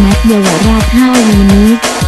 แม็เยาวราช5วีนี้